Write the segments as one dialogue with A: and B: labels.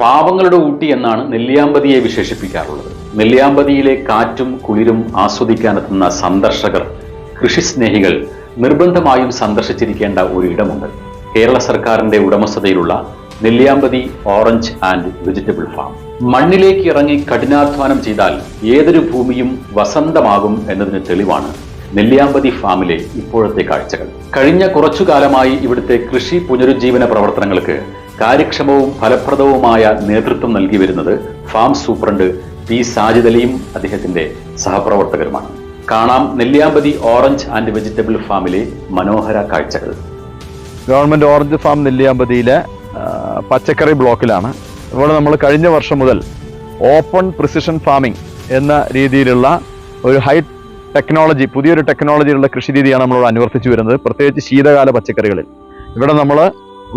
A: പാവങ്ങളുടെ ഊട്ടി എന്നാണ് നെല്ലിയാമ്പതിയെ വിശേഷിപ്പിക്കാറുള്ളത്. നെല്ലിയാമ്പതിയിലെ കാറ്റും കുളിരും ആസ്വദിക്കാനെത്തുന്ന സന്ദർശകർ കൃഷിസ്നേഹികൾ നിർബന്ധമായും സന്ദർശിച്ചിരിക്കേണ്ട ഒരു ഇടമുണ്ട്. കേരള സർക്കാരിന്റെ ഉടമസ്ഥതയിലുള്ള Nelliyampathy orange and vegetable farm. മണ്ണിലേക്ക് ഇറങ്ങി കഠിനാധ്വാനം ചെയ്താൽ ഏതൊരു ഭൂമിയും വസന്തമാകും എന്നതിന് തെളിവാണ് നെല്ലിയാമ്പതി ഫാമിലെ ഇപ്പോഴത്തെ കാഴ്ചകൾ. കഴിഞ്ഞ കുറച്ചു കാലമായി ഇവിടുത്തെ കൃഷി പുനരുജ്ജീവന പ്രവർത്തനങ്ങൾക്ക് കാര്യക്ഷമവും ഫലപ്രദവുമായ നേതൃത്വം നൽകി വരുന്നത് ഫാം സൂപ്രണ്ട് പി സാജിദ് അലിയും അദ്ദേഹത്തിന്റെ സഹപ്രവർത്തകരുമാണ്. കാണാം നെല്ലിയാമ്പതി ഓറഞ്ച് ആൻഡ് വെജിറ്റബിൾ ഫാമിലെ മനോഹര കാഴ്ചകൾ.
B: ഗവൺമെന്റ് ഓറഞ്ച് ഫാം നെല്ലിയാമ്പതിയിലെ പച്ചക്കറി ബ്ലോക്കിലാണ്. ഇവിടെ നമ്മൾ കഴിഞ്ഞ വർഷം മുതൽ ഓപ്പൺ പ്രിസിഷൻ ഫാമിംഗ് എന്ന രീതിയിലുള്ള ഒരു ഹൈ ടെക്നോളജി പുതിയൊരു ടെക്നോളജിയുള്ള കൃഷി രീതിയാണ് നമ്മളോട് അനുവർത്തിച്ചു വരുന്നത്. പ്രത്യേകിച്ച് ശീതകാല പച്ചക്കറികളിൽ. ഇവിടെ നമ്മൾ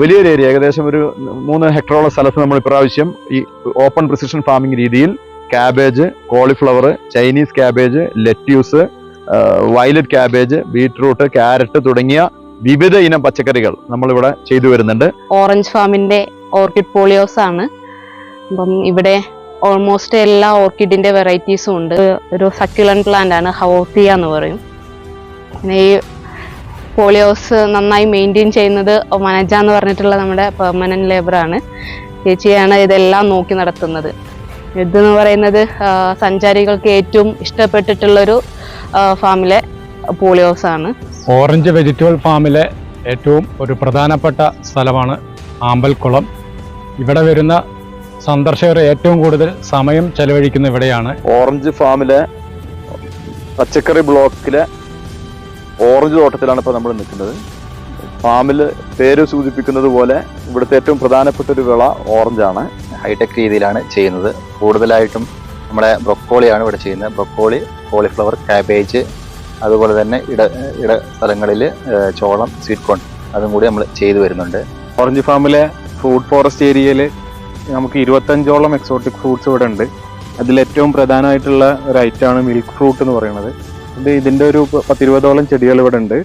B: വലിയൊരു ഏരിയ ഏകദേശം ഒരു മൂന്ന് ഹെക്ടറോളം സ്ഥലത്ത് നമ്മൾ ഇപ്രാവശ്യം ഈ ഓപ്പൺ പ്രിസിഷൻ ഫാമിംഗ് രീതിയിൽ cabbage cauliflower Chinese cabbage lettuce violet cabbage beetroot carrot തുടങ്ങിയ വിവിധ ഇനം പച്ചക്കറികൾ നമ്മളിവിടെ ചെയ്തു വരുന്നുണ്ട്.
C: ഓറഞ്ച് ഫാമിന്റെ ഓർക്കിഡ് പോളിയോസ് ആണ്. അപ്പം ഇവിടെ ഓൾമോസ്റ്റ് എല്ലാ ഓർക്കിഡിന്റെ വെറൈറ്റീസും ഉണ്ട്. ഒരു സക്യുലൻ പ്ലാന്റ് ആണ് ഹവോത്തിയ എന്ന് പറയും. പിന്നെ ഈ പോളിയോസ് നന്നായി മെയിന്റെയിൻ ചെയ്യുന്നത് മനജ എന്ന് പറഞ്ഞിട്ടുള്ള നമ്മുടെ പെർമനന്റ് ലേബറാണ് ചേച്ചിയാണ് ഇതെല്ലാം നോക്കി നടത്തുന്നത്. ഇതെന്ന് പറയുന്നത് സഞ്ചാരികൾക്ക് ഏറ്റവും ഇഷ്ടപ്പെട്ടിട്ടുള്ളൊരു ഫാമിലെ പോളിയോസ് ആണ്.
D: ഓറഞ്ച് വെജിറ്റബിൾ ഫാമിലെ ഏറ്റവും ഒരു പ്രധാനപ്പെട്ട സ്ഥലമാണ് ആമ്പൽക്കുളം. ഇവിടെ വരുന്ന സന്ദർശകർ ഏറ്റവും കൂടുതൽ സമയം ചെലവഴിക്കുന്ന ഇവിടെയാണ്
B: ഓറഞ്ച് ഫാമിലെ പച്ചക്കറി ബ്ലോക്കിലെ ഓറഞ്ച് തോട്ടത്തിലാണ് ഇപ്പോൾ നമ്മൾ നിൽക്കുന്നത്. ഫാമിൽ പേര് സൂചിപ്പിക്കുന്നത് പോലെ ഇവിടുത്തെ ഏറ്റവും പ്രധാനപ്പെട്ട ഒരു വിള ഓറഞ്ചാണ്.
E: ഹൈടെക് രീതിയിലാണ് ചെയ്യുന്നത്. കൂടുതലായിട്ടും നമ്മുടെ ബ്രൊക്കോളിയാണ് ഇവിടെ ചെയ്യുന്നത്. ബ്രൊക്കോളി കോളിഫ്ലവർ കാബേജ് അതുപോലെ തന്നെ ഇട ഇട സ്ഥലങ്ങളിൽ ചോളം സ്വീറ്റ് കോൺ അതും കൂടി നമ്മൾ ചെയ്തു വരുന്നുണ്ട്.
F: ഓറഞ്ച് ഫാമിലെ ഫ്രൂട്ട് ഫോറസ്റ്റ് ഏരിയയിൽ നമുക്ക് ഇരുപത്തഞ്ചോളം എക്സോട്ടിക് ഫ്രൂട്ട്സ് ഇവിടെ ഉണ്ട്. അതിൽ ഏറ്റവും പ്രധാനമായിട്ടുള്ള ഒരു ഐറ്റമാണ് മിൽക്ക് ഫ്രൂട്ട് എന്ന് പറയുന്നത്. ഇത് ഇതിന്റെ ഒരു പത്തിരുപതോളം ചെടികൾ ഇവിടെ ഉണ്ട്.